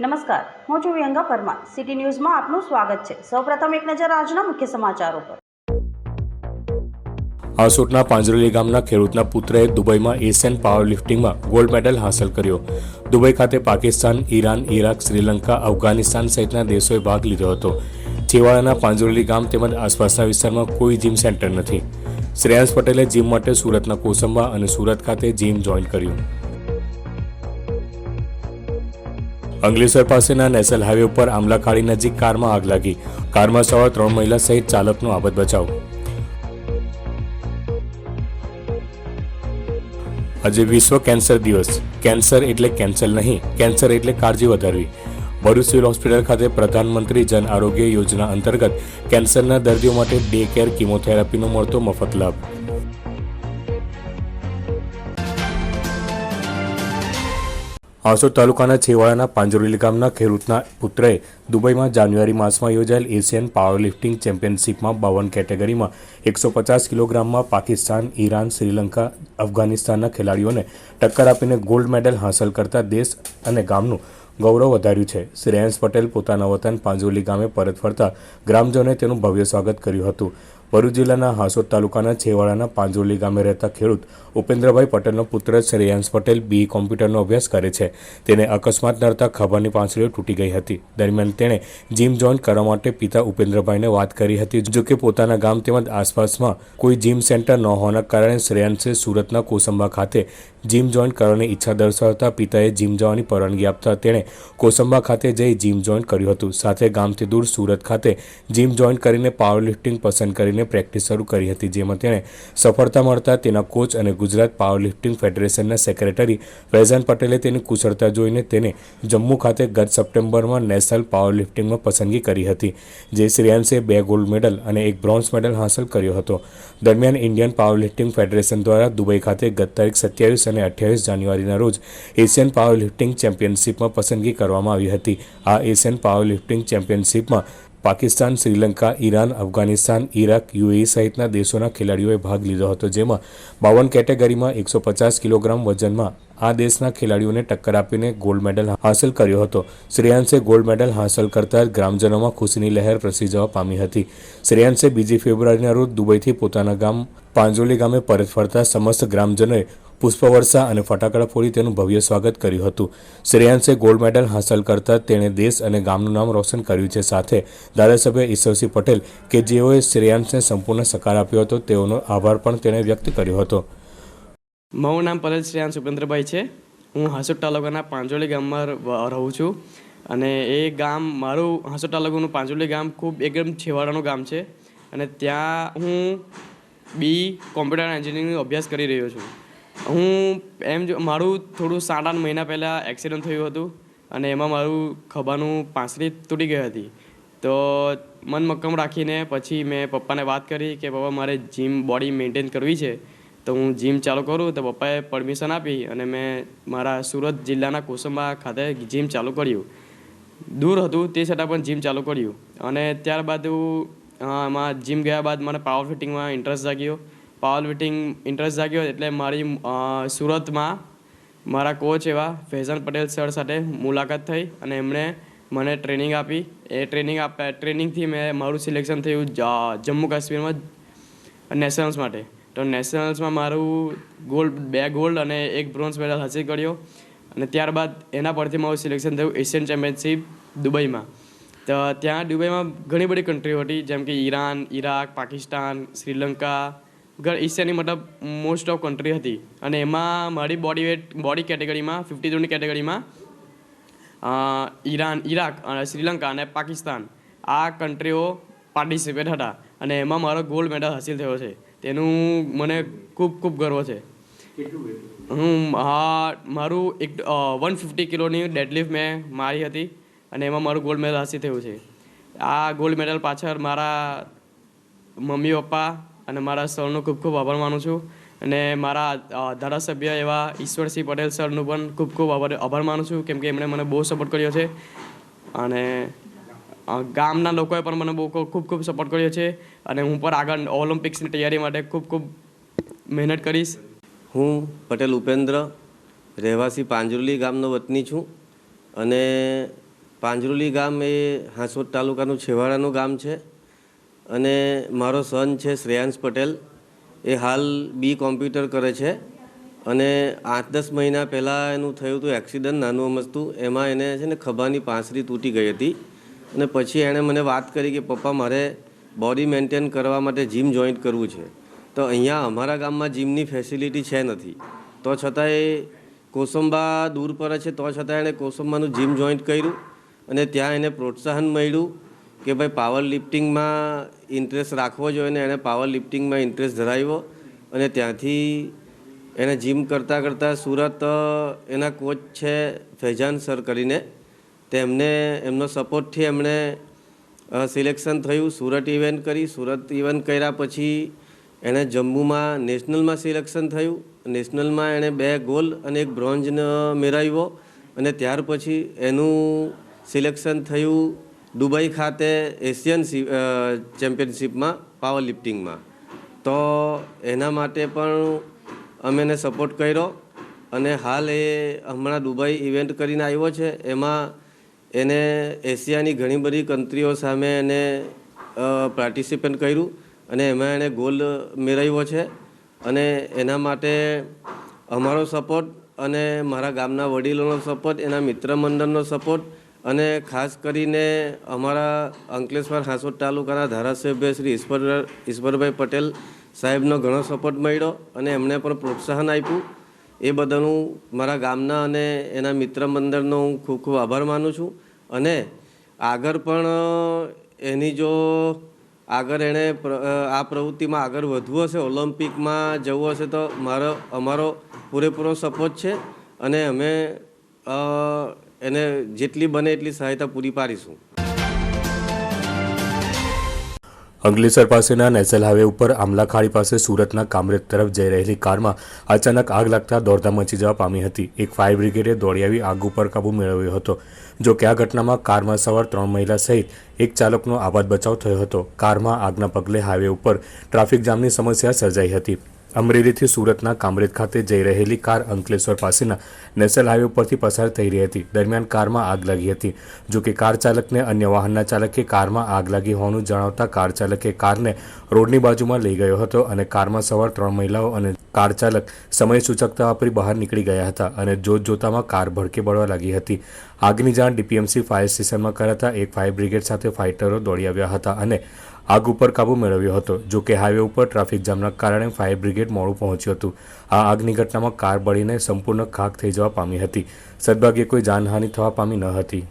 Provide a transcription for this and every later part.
નમસ્કાર, હું છું વિહંગા પરમાર. સિટી ન્યૂઝમાં આપનું સ્વાગત છે. સૌપ્રથમ એક નજર આજના મુખ્ય સમાચારો પર. હાસોટના પાંજરોલી ગામના ખેડૂતના પુત્રએ દુબઈમાં એશિયન પાવર ગોલ્ડ મેડલ હાંસલ કર્યો. દુબઈ ખાતે પાકિસ્તાન, ઈરાન, ઈરાક, શ્રીલંકા, અફઘાનિસ્તાન સહિતના દેશોએ ભાગ લીધો હતો. છેવાડાના પાંજરોલી ગામ તેમજ આસપાસના વિસ્તારમાં કોઈ જીમ સેન્ટર નથી. શ્રેયાંશ પટેલે જીમ માટે સુરતના કોસંબા અને સુરત ખાતે જીમ જોઈન કર્યું. અંકલેશ્વર પાસેના નેશનલ હાઈવે ઉપર આમલાખાડી નજીક કારમાં આગ લાગી. કારમાં સવાર ત્રણ મહિલા સહિત ચાલકનો આબદ બચાવ. આજે વિશ્વ કેન્સર દિવસ. કેન્સર એટલે કેન્સર નહીં, કેન્સર એટલે કાળજી વધારવી. ભરૂચ સિવિલ હોસ્પિટલ ખાતે પ્રધાનમંત્રી જન આરોગ્ય યોજના અંતર્ગત કેન્સરના દર્દીઓ માટે ડે કેર કિમોથેરાપીનો મળતો મફત લાભ. હાંસોદ તાલુકાના છેવાડાના પાંજરોલી ગામના ખેડૂતના પુત્રએ દુબઈમાં જાન્યુઆરી માસમાં યોજાયેલ એશિયન પાવરલિફ્ટિંગ ચેમ્પિયનશિપમાં બાવન કેટેગરીમાં એકસો પચાસ કિલોગ્રામમાં પાકિસ્તાન, ઈરાન, શ્રીલંકા, અફઘાનિસ્તાનના ખેલાડીઓને ટક્કર આપીને ગોલ્ડ મેડલ હાંસલ કરતા દેશ અને ગામનું ગૌરવ વધાર્યું છે. શ્રેયાંશ પટેલ પોતાના વતન પાંજોલી ગામે પરત ફરતા ગ્રામજનોએ તેનું ભવ્ય સ્વાગત કર્યું હતું. ભરૂચ જિલ્લાના હાંસોદ તાલુકાના છેવાડાના પાંજોલી ગામે રહેતા ખેડૂત ઉપેન્દ્રભાઈ પટેલનો પુત્ર શ્રેયાંશ પટેલ બી કોમ્પ્યુટરનો અભ્યાસ કરે છે. તેને અકસ્માત નડતા ખભાની પાંસળીઓ તૂટી ગઈ હતી. દરમિયાન તેણે જીમ જોઈન કરવા માટે પિતા ઉપેન્દ્રભાઈને વાત કરી હતી. જોકે પોતાના ગામ તેમજ આસપાસમાં કોઈ જીમ સેન્ટર ન હોવાના કારણે શ્રેયાંશે સુરતના કોસંબા ખાતે જીમ જોઈન કરવાની ઈચ્છા દર્શાવતા પિતાએ જીમ જવાની પરવાનગી આપતા તેણે કોસંબા ખાતે જઈ જીમ જોઈન કર્યું હતું. સાથે ગામથી દૂર સુરત ખાતે જીમ જોઈન કરીને પાવર લિફ્ટિંગ પસંદ કરીને પ્રેક્ટિસ શરૂ કરી હતી, જેમાં તેણે સફળતા મળતા તેના કોચ અને ગુજરાત પાવર લિફ્ટિંગ ફેડરેશનના સેક્રેટરી ફૈઝાન પટેલે તેની કુશળતા જોઈને તેને જમ્મુ ખાતે ગત સપ્ટેમ્બરમાં નેશનલ પાવર લિફ્ટિંગમાં પસંદગી કરી હતી, જે શ્રેયાંશે બે ગોલ્ડ મેડલ અને એક બ્રોન્ઝ મેડલ હાંસલ કર્યો હતો. દરમિયાન ઇન્ડિયન પાવરલિફ્ટિંગ ફેડરેશન દ્વારા દુબઈ ખાતે ગત તારીખ સત્યાવીસ અને અઠ્યાવીસ જાન્યુઆરીના રોજ એશિયન પાવર લિફ્ટિંગ ચેમ્પિયનશિપમાં પસંદગી કરવામાં આવી હતી. આ એશિયન પાવર લિફ્ટિંગ ચેમ્પિયનશિપમાં Pakistan, Sri Lanka, Iran, Afghanistan Iraq UAE સહિતના દેશોના ખેલાડીઓએ ભાગ લીધો હતો, જેમાં બાવન કેટેગરીમાં એકસો પચાસ કિલોગ્રામ વજનમાં આ દેશના ખેલાડીઓને ટક્કર આપીને ગોલ્ડ મેડલ હાંસલ કર્યો હતો. શ્રેયાંશે ગોલ્ડ મેડલ હાંસલ કરતા ગ્રામજનોમાં ખુશીની લહેર પ્રસરી જવા પામી હતી. શ્રેયાંશે બીજી ફેબ્રુઆરીના રોજ દુબઈથી પોતાના ગામ પાંજોલી ગામે પરત ફરતા સમસ્ત ગ્રામજનોએ પુષ્પવર્ષા અને ફટાકડા ફોડી તેનું ભવ્ય સ્વાગત કર્યું હતું. શ્રેયાંશે ગોલ્ડ મેડલ હાંસલ કરતા તેણે દેશ અને ગામનું નામ રોશન કર્યું છે. સાથે ધારાસભ્ય ઈશ્વરસિંહ પટેલ, કે જેઓએ શ્રેયાંશને સંપૂર્ણ સકાર આપ્યો હતો, તેઓનો આભાર પણ તેણે વ્યક્ત કર્યો હતો. મારું નામ પટેલ શ્રેયાંશ ઉપેન્દ્રભાઈ છે. હું હાંસોદ તાલુકાના પાંજોલી ગામમાં રહું છું. અને એ ગામ મારું, હાંસોટ તાલુકાનું પાંજોલી ગામ ખૂબ એકદમ છેવાડાનું ગામ છે. અને ત્યાં હું બી કોમ્પ્યુટર એન્જિનિયરિંગનો અભ્યાસ કરી રહ્યો છું. હું એમ જો, મારું થોડું સાત આઠ મહિના પહેલાં એક્સિડન્ટ થયું હતું અને એમાં મારું ખભાનું પાંસળી તૂટી ગઈ હતી. તો મન મક્કમ રાખીને પછી મેં પપ્પાને વાત કરી કે, પપ્પા, મારે જીમ બોડી મેન્ટેન કરવી છે. તો હું જીમ ચાલુ કરું. તો પપ્પાએ પરમિશન આપી અને મેં મારા સુરત જિલ્લાના કોસંબા ખાતે જીમ ચાલુ કર્યું. દૂર હતું તે છતાં પણ જીમ ચાલુ કર્યું. અને ત્યારબાદ હું એમાં જીમ ગયા બાદ મને પાવર ફિટિંગમાં ઇન્ટરેસ્ટ જાગ્યો. પાવર લિફ્ટિંગ ઇન્ટરેસ્ટ જાગ્યો એટલે મારી સુરતમાં મારા કોચ એવા ફેઝન પટેલ સર સાથે મુલાકાત થઈ અને એમણે મને ટ્રેનિંગ આપી. એ ટ્રેનિંગ આપ ટ્રેનિંગથી મેં મારું સિલેક્શન થયું જમ્મુ કાશ્મીરમાં નેશનલ્સ માટે. તો નેશનલ્સમાં મારું ગોલ્ડ બે ગોલ્ડ અને એક બ્રોન્ઝ મેડલ હાસિલ કર્યો અને ત્યારબાદ એના પરથી મારું સિલેક્શન થયું એશિયન ચેમ્પિયનશિપ દુબઈમાં. તો ત્યાં દુબઈમાં ઘણી બધી કન્ટ્રીઓ હતી જેમ કે ઈરાન, ઈરાક, પાકિસ્તાન, શ્રીલંકા એશિયાની મતલબ મોસ્ટ ઓફ કન્ટ્રી હતી. અને એમાં મારી બોડી વેટ બોડી કેટેગરીમાં ફિફ્ટી થ્રીની કેટેગરીમાં ઈરાન ઈરાક અને શ્રીલંકા અને પાકિસ્તાન આ કન્ટ્રીઓ પાર્ટિસિપેટ હતા. અને એમાં મારો ગોલ્ડ મેડલ હાસિલ થયો છે. તેનું મને ખૂબ ખૂબ ગર્વ છે. હું હા મારું એક વન ફિફ્ટી કિલોની ડેડલિફ્ટ મેં મારી હતી અને એમાં મારું ગોલ્ડ મેડલ હાસિલ થયું છે. આ ગોલ્ડ મેડલ પાછળ મારા મમ્મી પપ્પા અને મારા સરનો ખૂબ ખૂબ આભાર માનું છું. અને મારા ધારાસભ્ય એવા ઈશ્વરસિંહ પટેલ સરનું પણ ખૂબ ખૂબ આભાર આભાર માનું છું, કેમ કે એમણે મને બહુ સપોર્ટ કર્યો છે. અને ગામના લોકોએ પણ મને બહુ ખૂબ ખૂબ સપોર્ટ કર્યો છે. અને હું પણ આગળ ઓલિમ્પિક્સની તૈયારી માટે ખૂબ ખૂબ મહેનત કરીશ. હું પટેલ ઉપેન્દ્ર, રહેવાસી પાંજરોલી ગામનો વતની છું. અને પાંજરોલી ગામ એ હાંસોદ તાલુકાનું છેવાડાનું ગામ છે. અને મારો સન છે શ્રેયાંશ પટેલ. એ હાલ બી કોમ્પ્યુટર કરે છે અને આઠ દસ મહિના પહેલાં એનું થયું હતું એક્સિડન્ટ, નાનું અમસ્તું. એમાં એને છે ને ખભાની પાંસરી તૂટી ગઈ હતી. અને પછી એણે મને વાત કરી કે, પપ્પા, મારે બોડી મેન્ટેન કરવા માટે જીમ જોઈન્ટ કરવું છે. તો અહીંયા અમારા ગામમાં જીમની ફેસિલિટી છે નથી. તો છતાંય કોસંબા દૂર પડે છે, તો છતાં એણે કોસંબાનું જીમ જોઈન્ટ કર્યું અને ત્યાં એને પ્રોત્સાહન મળ્યું. કે ભાઈ પાવર લિફ્ટિંગમાં ઇન્ટરેસ્ટ રાખવો જોઈએ ને એણે પાવર લિફ્ટિંગમાં ઇન્ટરેસ્ટ ધરાવ્યો અને ત્યાંથી એને જીમ કરતાં કરતાં સુરત એના કોચ છે ફૈઝાન સર કરીને તેમને એમનો સપોર્ટથી એમણે સિલેક્શન થયું, સુરત ઇવેન્ટ કરી. સુરત ઇવેન્ટ કર્યા પછી એણે જમ્મુમાં નેશનલમાં સિલેક્શન થયું. નેશનલમાં એણે બે ગોલ્ડ અને એક બ્રોન્ઝ મેળવ્યો અને ત્યાર પછી એનું સિલેક્શન થયું દુબઈ ખાતે એશિયન ચેમ્પિયનશિપમાં પાવર લિફ્ટિંગમાં તો એના માટે પણ અમે એને સપોર્ટ કર્યો અને હાલ એ હમણાં દુબઈ ઇવેન્ટ કરીને આવ્યો છે. એમાં એને એશિયાની ઘણી બધી કન્ટ્રીઓ સામે એને પાર્ટિસિપેટ કર્યું અને એમાં એણે ગોલ્ડ મેળવ્યો છે. અને એના માટે અમારો સપોર્ટ અને મારા ગામના વડીલોનો સપોર્ટ એના મિત્ર મંડળનો સપોર્ટ અને ખાસ કરીને અમારા અંકલેશ્વર હાંસોદ તાલુકાના ધારાસભ્ય શ્રી ઈશ્વર ઈશ્વરભાઈ પટેલ સાહેબનો ઘણો સપોર્ટ મળ્યો અને એમણે પણ પ્રોત્સાહન આપ્યું. એ બદલ હું મારા ગામના અને એના મિત્ર મંડળનો હું ખૂબ ખૂબ આભાર માનું છું. અને આગળ પણ એની જો આગળ એણે આ પ્રવૃત્તિમાં આગળ વધવું હશે, ઓલિમ્પિકમાં જવું હશે, તો મારો, અમારો પૂરેપૂરો સપોર્ટ છે. અને અમે એને જેટલી બને એટલી સહાયતા પૂરી પાડીશું. અંગલેસર પાસેના નેસલ હાઈવે ઉપર આમલાખાડી પાસે સુરતના કામરેજ તરફ જઈ રહેલી કારમાં અચાનક આગ લાગતા દોડધામ મચી જવા પામી હતી. એક ફાયર બ્રિગેડે દોડી આવી આગ ઉપર કાબુ મેળવ્યો હતો, જો કે આ ઘટનામાં કારમાં સવાર ત્રણ મહિલા સહિત એક ચાલકનો આબાદ બચાવ થયો હતો. કારમાં આગના પગલે હાઈવે ઉપર ટ્રાફિક જામની સમસ્યા સર્જાઈ હતી. અમરેલીથી સુરતના કામરેજ ખાતે જઈ રહેલી કાર અંકલેશ્વર પાસેના નેશનલ હાઈવે પરથી પસાર થઈ રહી હતી. દરમિયાન કારમાં આગ લાગી હતી. જો કે કાર ચાલકને અન્ય વાહનના ચાલકે કારમાં આગ લાગી હોવાનું જણાવતા કાર ચાલકે કારને રોડની બાજુમાં લઈ ગયો હતો અને કારમાં સવાર ત્રણ મહિલાઓ અને કાર ચાલક સમય સૂચકતા વાપરી બહાર નીકળી ગયા હતા અને જોત જોતામાં કાર ભડકે બળવા લાગી હતી. આગની જાણ ડીપીએમસી ફાયર સ્ટેશનમાં કરાતા એક ફાયર બ્રિગેડ સાથે ફાઇટરો દોડી આવ્યા હતા અને આગ ઉપર કાબુ મેળવ્યો હતો, જો કે હાઈવે ઉપર ટ્રાફિક જામના કારણે ફાયર બ્રિગેડ મોડું પહોંચ્યું હતું. આ આગની ઘટનામાં કાર બળીને સંપૂર્ણ ખાક થઈ જવા પામી હતી. સદભાગ્યે કોઈ જાનહાનિ થવા પામી ન હતી.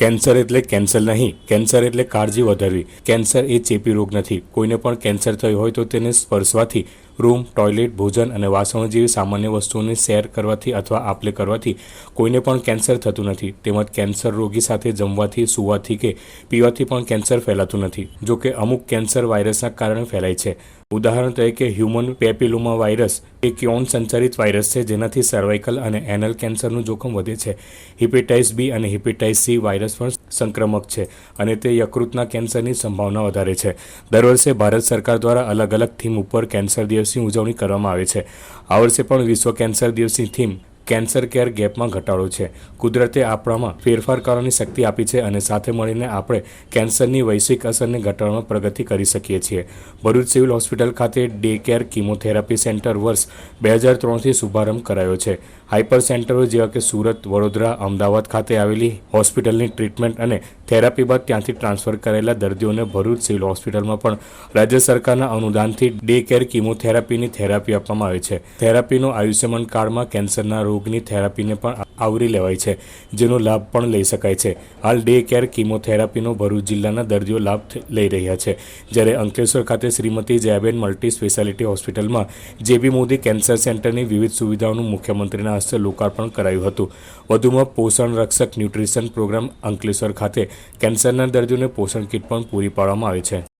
કેન્સર એટલે કેન્સર નહીં, કેન્સર એટલે કાળજી વધારવી. કેન્સર એ ચેપી રોગ નથી. કોઈને પણ કેન્સર થયું હોય તો તેને સ્પર્શવાથી રૂમ, ટોયલેટ, ભોજન અને વાસણો જેવી સામાન્ય વસ્તુઓને શેર કરવાથી અથવા આપલે કરવાથી કોઈને પણ કેન્સર થતું નથી. તેમજ કેન્સર રોગી સાથે જમવાથી, સૂવાથી કે પીવાથી પણ કેન્સર ફેલાતું નથી, જો કે અમુક કેન્સર વાયરસના કારણે ફેલાય છે. ઉદાહરણ તરીકે હ્યુમન પેપિલોમા વાયરસ એ ક્યોન સંચારિત વાયરસ છે, જેનાથી સર્વાઇકલ અને એનલ કેન્સરનું જોખમ વધે છે. હિપેટાઇસ બી અને હિપેટાઇસ સી વાયરસ પણ સંક્રમક છે અને તે યકૃતના કેન્સરની સંભાવના વધારે છે. દર વર્ષે ભારત સરકાર દ્વારા અલગ અલગ થીમ ઉપર કેન્સર દિવસની ઉજવણી કરવામાં આવે છે. આ વર્ષે પણ વિશ્વ કેન્સર દિવસની થીમ કેન્સર કેર ગેપમાં ઘટાડો છે. કુદરતે આપણામાં ફેરફાર કરવાની શક્તિ આપી છે અને સાથે મળીને આપણે કેન્સરની વૈશ્વિક અસરને ઘટાડવામાં પ્રગતિ કરી શકીએ છીએ. ભરૂચ સિવિલ હોસ્પિટલ ખાતે ડે કેર કિમોથેરાપી સેન્ટર વર્ષ બે હજાર ત્રણથી શુભારંભ કરાયો છે. હાઇપર સેન્ટરો જેવા કે સુરત, વડોદરા, અમદાવાદ ખાતે આવેલી હોસ્પિટલની ટ્રીટમેન્ટ અને થેરાપી બાદ ત્યાંથી ટ્રાન્સફર કરેલા દર્દીઓને ભરૂચ સિવિલ હોસ્પિટલમાં પણ રાજ્ય સરકારના અનુદાનથી ડે કેર કિમોથેરાપીની થેરાપી આપવામાં આવે છે. થેરાપીનો આયુષ્યમાન કાર્ડમાં કેન્સરના રોગની થેરાપીને પણ આવરી લેવાય છે, જેનો લાભ પણ લઈ શકાય છે. હાલ ડે કેર કિમોથેરાપીનો ભરૂચ જિલ્લાના દર્દીઓ લાભ લઈ રહ્યા છે. જ્યારે અંકલેશ્વર ખાતે શ્રીમતી જયાબેન મલ્ટી સ્પેશિયાલિટી હોસ્પિટલમાં જેબી મોદી કેન્સર સેન્ટરની વિવિધ સુવિધાઓનું મુખ્યમંત્રીના હસ્તે લોકાર્પણ કરાયું હતું. વધુમાં પોષણ રક્ષક ન્યુટ્રિશન પ્રોગ્રામ અંકલેશ્વર ખાતે કેન્સરના દર્દીઓને પોષણ કીટ પણ પૂરી પાડવામાં આવે છે.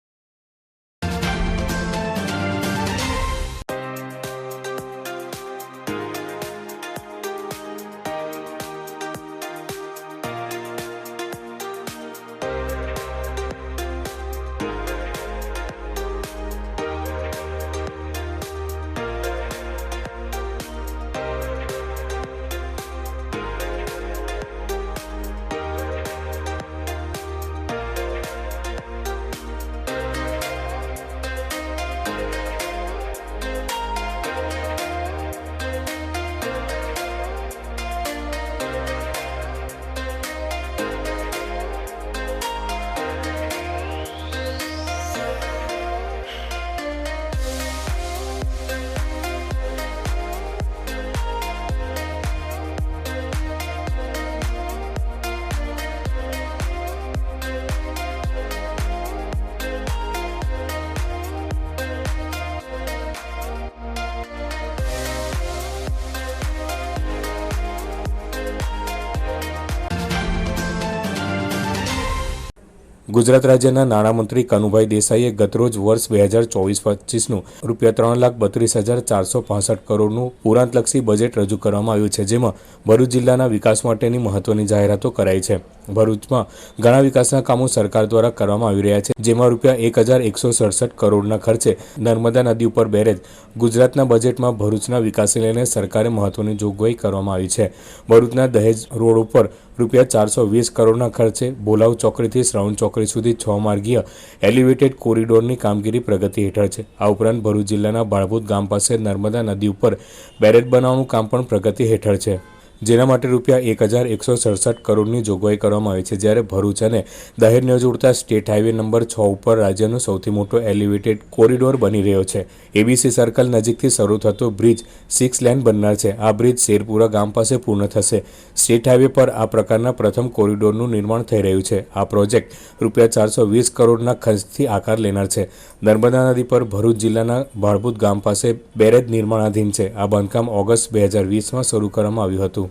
ગુજરાત રાજ્યના નાણામંત્રી કનુભાઈ દેસાઈએ ગતરોજ વર્ષ બે હજાર ચોવીસ પચીસનું રૂપિયા ત્રણ લાખ બત્રીસ હજાર ચારસો પાસઠ કરોડનું પુરાંતલક્ષી બજેટ રજૂ કરવામાં આવ્યું છે, જેમાં ભરૂચ જિલ્લાના વિકાસ માટેની મહત્વની જાહેરાતો કરાઈ છે. ભરૂચમાં ઘણા વિકાસના કામો સરકાર દ્વારા કરવામાં આવી રહ્યા છે, જેમાં રૂપિયા એક હજાર એકસો સડસઠ કરોડના ખર્ચે નર્મદા નદી ઉપર બેરેજ ગુજરાતના બજેટમાં ભરૂચના વિકાસને લઈને સરકારે મહત્વની જોગવાઈ કરવામાં આવી છે. ભરૂચના દહેજ રોડ ઉપર રૂપિયા ચારસો વીસ કરોડના ખર્ચે બોલાવ ચોકડીથી શ્રવણ ચોકડી સુધી છ માર્ગીય એલિવેટેડ કોરિડોરની કામગીરી પ્રગતિ હેઠળ છે. આ ઉપરાંત ભરૂચ જિલ્લાના બાળભૂત ગામ પાસે નર્મદા નદી ઉપર બેરેજ બનાવવાનું કામ પણ પ્રગતિ હેઠળ છે. જેના માટે રૂપિયા એક હજાર એકસો સડસઠ કરોડની જોગવાઈ કરવામાં આવી છે. જ્યારે ભરૂચ અને દહેજને જોડતા સ્ટેટ હાઈવે નંબર છ ઉપર રાજ્યનો સૌથી મોટો એલિવેટેડ કોરિડોર બની રહ્યો છે. એબીસી સર્કલ નજીકથી શરૂ થતો બ્રિજ સિક્સ લેન બનનાર છે. આ બ્રિજ શેરપુરા ગામ પાસે પૂર્ણ થશે. સ્ટેટ હાઈવે પર આ પ્રકારના પ્રથમ કોરિડોરનું નિર્માણ થઈ રહ્યું છે. આ પ્રોજેક્ટ રૂપિયા ચારસો વીસ કરોડના ખર્ચથી આકાર લેનાર છે. નર્મદા નદી પર ભરૂચ જિલ્લાના ભાળભૂત ગામ પાસે બેરેજ નિર્માણાધીન છે. આ બાંધકામ ઓગસ્ટ બે હજાર વીસમાં શરૂ કરવામાં આવ્યું હતું.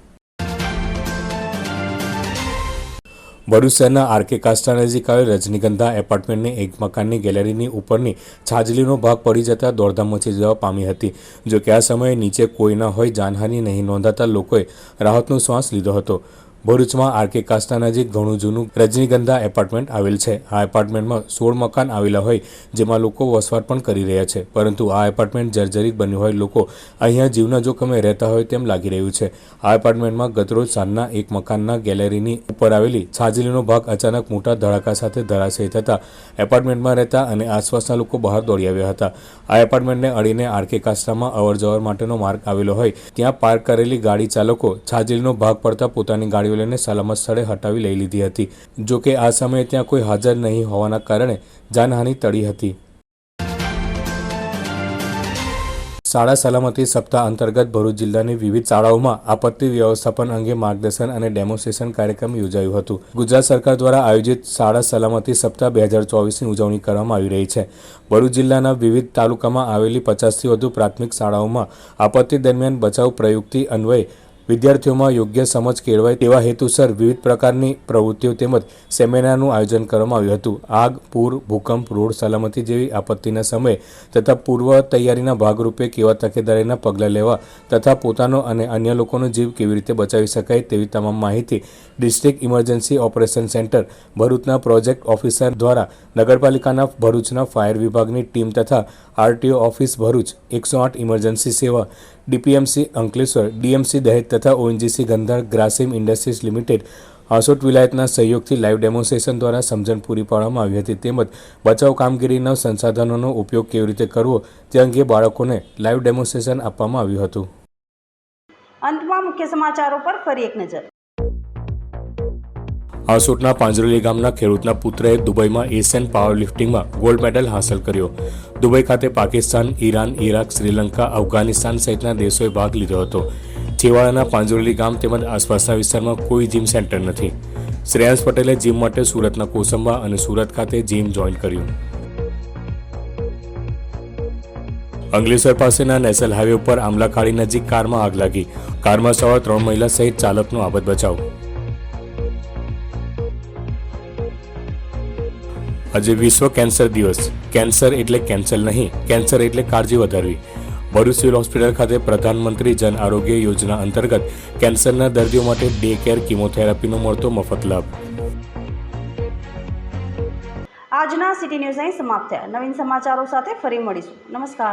ભરૂચ શહેરના આરકે કાસ્ટા નજીક આવેલ રજનીગંધા એપાર્ટમેન્ટની એક મકાનની ગેલેરીની ઉપરની છાજલીનો ભાગ પડી જતા દોડધામ મચી જવા પામી હતી. જો કે આ સમયે નીચે કોઈ ન હોય જાનહાની નહીં નોંધાતા લોકોએ રાહતનો શ્વાસ લીધો હતો. ભરૂચમાં આરકે કાસ્ટા નજીક ઘણું જૂનું રજનીગંધા એપાર્ટમેન્ટ આવેલ છે. આ એપાર્ટમેન્ટમાં સોળ મકાન આવેલા હોય, જેમાં લોકો વસવાટ પણ કરી રહ્યા છે. પરંતુ આ એપાર્ટમેન્ટ જર્જરિત બન્યું હોય, લોકો અહીંયા જીવના જોખમે રહેતા હોય તેમ લાગી રહ્યું છે. આ એપાર્ટમેન્ટમાં ગતરોજ સાંજના એક મકાનના ગેલેરીની ઉપર આવેલી છાજલીનો ભાગ અચાનક મોટા ધડાકા સાથે ધરાશયી થતાં એપાર્ટમેન્ટમાં રહેતા અને આસપાસના લોકો બહાર દોડી આવ્યા હતા. આ એપાર્ટમેન્ટને અડીને આરકે કાસ્ટામાં અવરજવર માટેનો માર્ગ આવેલો હોય, ત્યાં પાર્ક કરેલી ગાડી ચાલકો છાજલીનો ભાગ પડતા પોતાની ગાડીઓ લઈને સલામત સ્થળે હટાવી લઈ લીધી હતી. જો કે આ સમયે ત્યાં કોઈ હાજર નહીં હોવાના કારણે જાનહાનિ ટળી હતી. શાળા સલામતી સપ્તાહ અંતર્ગત ભરૂચ જિલ્લાની વિવિધ શાળાઓમાં આપત્તિ વ્યવસ્થાપન અંગે માર્ગદર્શન અને ડેમોન્સ્ટ્રેશન કાર્યક્રમ યોજાયું હતું. ગુજરાત સરકાર દ્વારા આયોજિત શાળા સલામતી સપ્તાહ બે હજાર ચોવીસની ઉજવણી કરવામાં આવી રહી છે. ભરૂચ જિલ્લાના વિવિધ તાલુકામાં આવેલી પચાસથી વધુ પ્રાથમિક શાળાઓમાં આપત્તિ દરમિયાન બચાવ પ્રયુક્તિ અન્વયે વિદ્યાર્થીઓમાં યોગ્ય સમજ કેળવાય તેવા હેતુસર વિવિધ પ્રકારની પ્રવૃત્તિઓ તેમજ સેમિનારનું આયોજન કરવામાં આવ્યું હતું. આગ, પૂર, ભૂકંપ, રોડ સલામતી જેવી આપત્તિના સમયે તથા પૂર્વ તૈયારીના ભાગરૂપે કેવા તકેદારીના પગલાં લેવા તથા પોતાનો અને અન્ય લોકોનો જીવ કેવી રીતે બચાવી શકાય તેવી તમામ માહિતી ડિસ્ટ્રિક્ટ ઇમરજન્સી ઓપરેશન સેન્ટર ભરૂચના પ્રોજેક્ટ ઓફિસર દ્વારા નગરપાલિકાના ભરૂચના ફાયર વિભાગની ટીમ તથા આરટીઓ ઓફિસ ભરૂચ એકસો આઠ ઇમરજન્સી સેવા ડીપીએમસી અંકલેશ્વર, ડીએમસી દહેજ તથા ONGC Gandhar Grasim industries limited Hansot વિલાયતના સહયોગથી લાઈવ ડેમોન્સ્ટ્રેશન દ્વારા સમજણ પૂરી પાડવામાં આવી હતી. તેમજ બચાવ કામગીરીના સંસાધનોનો ઉપયોગ કેવી રીતે કરવો તે અંગે બાળકોને લાઈવ ડેમોન્સ્ટ્રેશન આપવામાં આવ્યું હતું. અંતમાં મુખ્ય સમાચારો પર ફરી એક નજર. હાંસોટના પાંજરોલી ગામના ખેડૂતના પુત્રએ દુબઈમાં એશિયન પાવર લિફ્ટિંગમાં ગોલ્ડ મેડલ હાંસલ કર્યો. દુબઈ ખાતે પાકિસ્તાન, ઈરાન ઇરાક શ્રીલંકા, અફઘાનિસ્તાન સહિતના દેશોએ ભાગ લીધો હતો. છેવાડાના પાંજરોલી ગામ તેમજ આસપાસના વિસ્તારમાં કોઈ જીમ સેન્ટર નથી. શ્રેયાંશ પટેલે જીમ માટે સુરતના કોસંબા અને સુરત ખાતે જીમ જોઈન કર્યું. અંગલેશ્વર પાસેના નેશનલ હાઈવે ઉપર આમલાખાડી નજીક કારમાં આગ લાગી. કારમાં સવાર ત્રણ મહિલા સહિત ચાલકનો આબદ બચાવ આજે વિશ્વ કેન્સર દિવસ. કેન્સર એટલે કેન્સર નહીં, કેન્સર એટલે કાળજી વધારવી. ભરૂચ સિવિલ હોસ્પિટલ ખાતે પ્રધાનમંત્રી જન આરોગ્ય યોજના અંતર્ગત કેન્સરના દર્દીઓ માટે ડે કેર કિમોથેરાપીનો મળતો મફત લાભ. આજના સિટી ન્યૂઝ અહીં સમાપ્ત થયા. નવીન સમાચારો સાથે ફરી મળીશું. નમસ્કાર.